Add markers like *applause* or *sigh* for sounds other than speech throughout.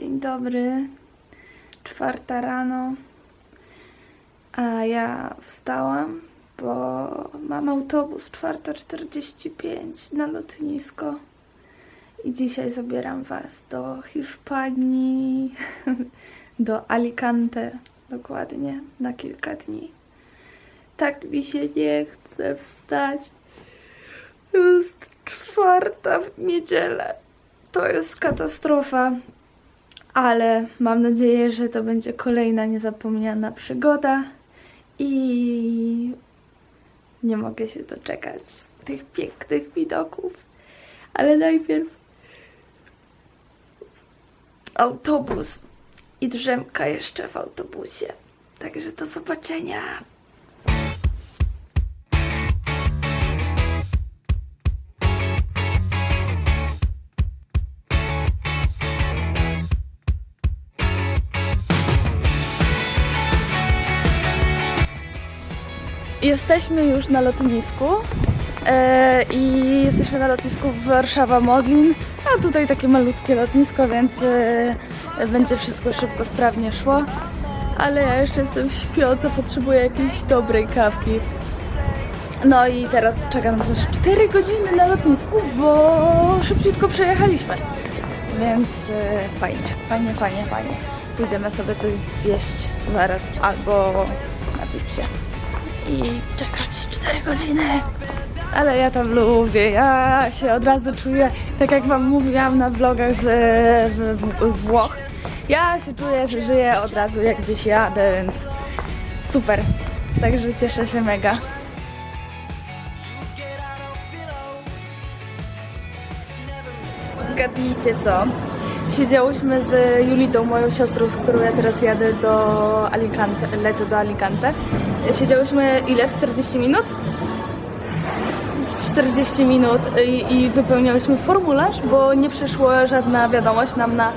Dzień dobry. Czwarta rano. A ja wstałam, bo mam autobus 4.45 na lotnisko. I dzisiaj zabieram Was do Hiszpanii, *laughs* do Alicante, dokładnie, na kilka dni. Tak mi się nie chce wstać. Jest czwarta w niedzielę. To jest katastrofa, ale mam nadzieję, że to będzie kolejna niezapomniana przygoda i nie mogę się doczekać tych pięknych widoków. Ale najpierw autobus i drzemka jeszcze w autobusie. Także do zobaczenia. Jesteśmy już na lotnisku e, i jesteśmy na lotnisku Warszawa-Modlin, a tutaj takie malutkie lotnisko, więc e, będzie wszystko szybko, sprawnie szło. Ale ja jeszcze jestem śpiąca, potrzebuję jakiejś dobrej kawki. No i teraz czekam nas 4 godziny na lotnisku, bo szybciutko przejechaliśmy. Więc e, fajnie, fajnie, fajnie, fajnie. Pójdziemy sobie coś zjeść zaraz albo napić się i czekać 4 godziny. Ale ja tam lubię, ja się od razu czuję, tak jak Wam mówiłam na vlogach z w, w, Włoch, ja się czuję, że żyję od razu jak gdzieś jadę, więc super. Także cieszę się mega. Zgadnijcie co? Siedziałyśmy z Julitą, moją siostrą, z którą ja teraz jadę do Alicante, lecę do Alicante. Siedziałyśmy ile? 40 minut? Z 40 minut i, i wypełniałyśmy formularz, bo nie przyszła żadna wiadomość nam na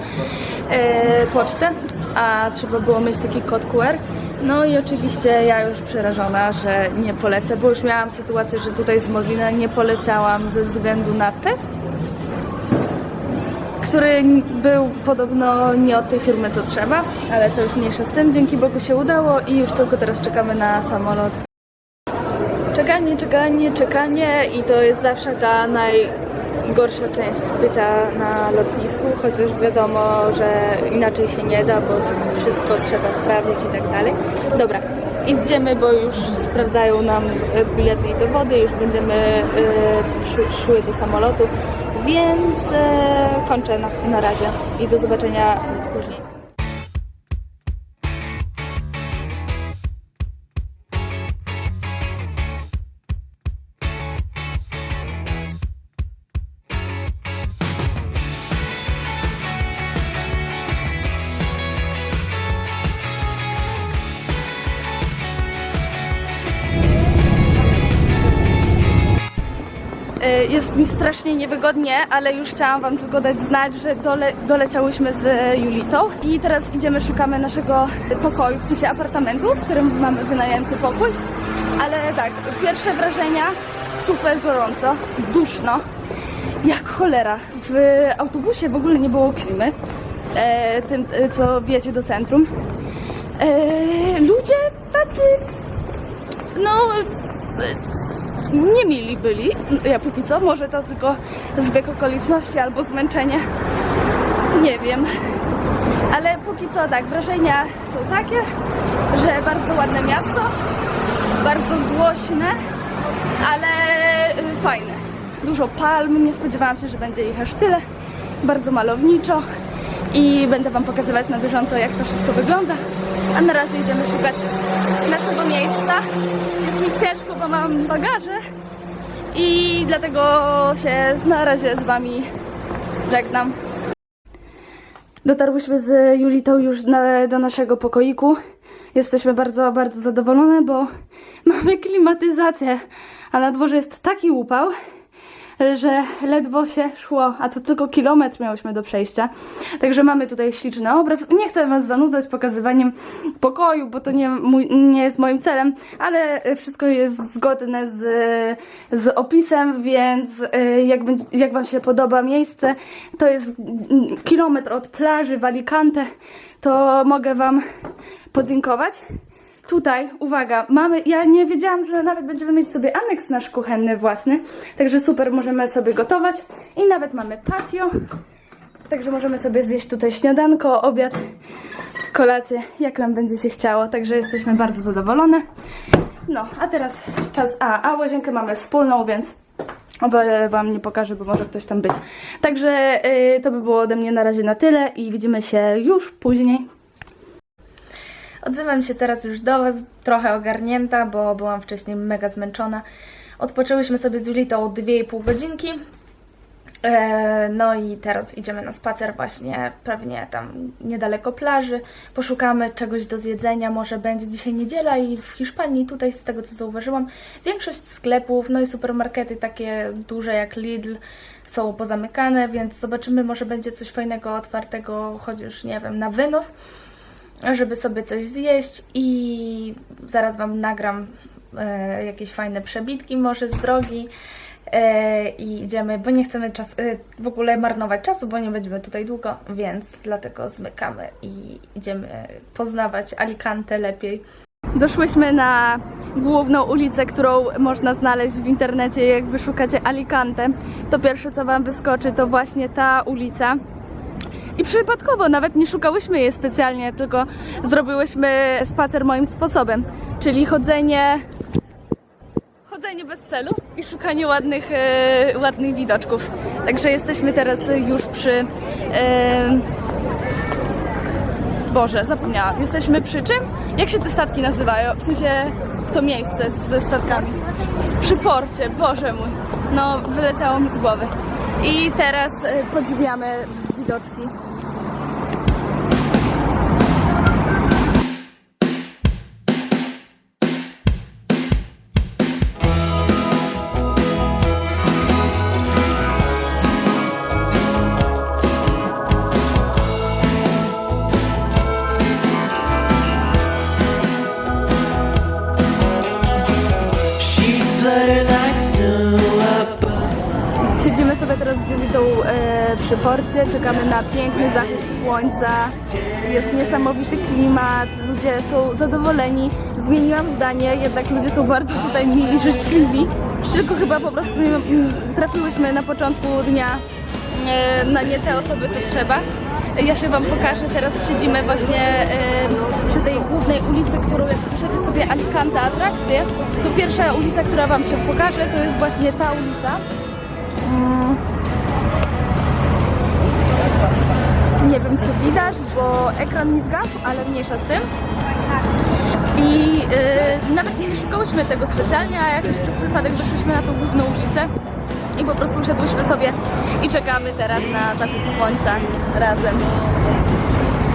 e, pocztę, a trzeba było mieć taki kod QR. No i oczywiście ja już przerażona, że nie polecę, bo już miałam sytuację, że tutaj z Modlina nie poleciałam ze względu na test który był podobno nie od tej firmy co trzeba, ale to już mniejsza z tym. Dzięki Bogu się udało i już tylko teraz czekamy na samolot. Czekanie, czekanie, czekanie i to jest zawsze ta najgorsza część bycia na lotnisku, chociaż wiadomo, że inaczej się nie da, bo wszystko trzeba sprawdzić i tak dalej. Dobra, idziemy, bo już sprawdzają nam e, bilety i dowody, już będziemy e, szły, szły do samolotu, więc e, kończę na, na razie i do zobaczenia później. Jest mi strasznie niewygodnie, ale już chciałam Wam tylko dać znać, że dole, doleciałyśmy z e, Julitą i teraz idziemy, szukamy naszego pokoju, w sensie apartamentu, w którym mamy wynajęty pokój. Ale tak, pierwsze wrażenia, super gorąco, duszno, jak cholera. W autobusie w ogóle nie było klimy, e, tym, e, co wiecie do centrum. E, ludzie tacy, no... E, nie mili byli, ja póki co, może to tylko zbieg okoliczności albo zmęczenie, nie wiem. Ale póki co tak, wrażenia są takie, że bardzo ładne miasto, bardzo głośne, ale y, fajne. Dużo palm, nie spodziewałam się, że będzie ich aż tyle, bardzo malowniczo i będę Wam pokazywać na bieżąco, jak to wszystko wygląda. A na razie idziemy szukać naszego miejsca. Jest mi ciężko, bo mam bagaże i dlatego się na razie z Wami żegnam. Dotarłyśmy z Julitą już na, do naszego pokoiku. Jesteśmy bardzo, bardzo zadowolone, bo mamy klimatyzację, a na dworze jest taki upał, że ledwo się szło, a to tylko kilometr miałyśmy do przejścia. Także mamy tutaj śliczny obraz. Nie chcę Was zanudzać pokazywaniem pokoju, bo to nie, mój, nie jest moim celem, ale wszystko jest zgodne z, z opisem, więc y, jak, jak Wam się podoba miejsce, to jest kilometr od plaży w Alicante, to mogę Wam podlinkować. Tutaj, uwaga, mamy, ja nie wiedziałam, że nawet będziemy mieć sobie aneks nasz kuchenny własny, także super, możemy sobie gotować i nawet mamy patio, także możemy sobie zjeść tutaj śniadanko, obiad, kolację, jak nam będzie się chciało, także jesteśmy bardzo zadowolone. No, a teraz czas, a, a łazienkę mamy wspólną, więc wam nie pokażę, bo może ktoś tam być. Także y, to by było ode mnie na razie na tyle i widzimy się już później. Odzywam się teraz już do Was, trochę ogarnięta, bo byłam wcześniej mega zmęczona. Odpoczęłyśmy sobie z Julitą 2,5 godzinki. E, No i teraz idziemy na spacer właśnie pewnie tam niedaleko plaży. Poszukamy czegoś do zjedzenia, może będzie dzisiaj niedziela i w Hiszpanii tutaj z tego co zauważyłam większość sklepów, no i supermarkety takie duże jak Lidl są pozamykane, więc zobaczymy może będzie coś fajnego otwartego, chociaż nie wiem, na wynos żeby sobie coś zjeść i zaraz Wam nagram e, jakieś fajne przebitki może z drogi e, i idziemy, bo nie chcemy czas, e, w ogóle marnować czasu, bo nie będziemy tutaj długo, więc dlatego zmykamy i idziemy poznawać Alicante lepiej. Doszłyśmy na główną ulicę, którą można znaleźć w internecie, jak wyszukacie Alicante. To pierwsze, co Wam wyskoczy, to właśnie ta ulica. I przypadkowo, nawet nie szukałyśmy jej specjalnie, tylko zrobiłyśmy spacer moim sposobem, czyli chodzenie, chodzenie bez celu i szukanie ładnych, e, ładnych widoczków. Także jesteśmy teraz już przy... E, Boże, zapomniałam. Jesteśmy przy czym? Jak się te statki nazywają? W sensie to miejsce ze statkami. Przy porcie, Boże mój. No, wyleciało mi z głowy. I teraz e, podziwiamy widoczki. Julitą e, przy porcie, czekamy na piękny zachód słońca. Jest niesamowity klimat, ludzie są zadowoleni. Zmieniłam zdanie, jednak ludzie są bardzo tutaj mili i życzliwi. Tylko chyba po prostu mm, trafiłyśmy na początku dnia e, na nie te osoby, co trzeba. Ja się Wam pokażę, teraz siedzimy właśnie e, przy tej głównej ulicy, którą jak piszecie sobie Alicante atrakcje, to pierwsza ulica, która Wam się pokaże, to jest właśnie ta ulica. Nie wiem, czy widać, bo ekran mi zgasł, ale mniejsza z tym. I yy, nawet nie szukałyśmy tego specjalnie, a jakoś przez przypadek wyszliśmy na tą główną ulicę i po prostu usiadłyśmy sobie i czekamy teraz na zachód słońca razem.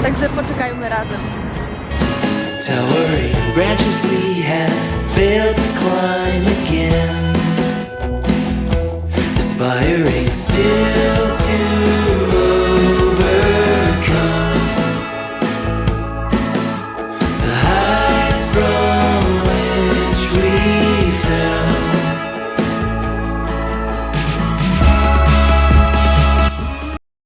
Także poczekajmy razem. Towering branches we had failed to climb again. The spire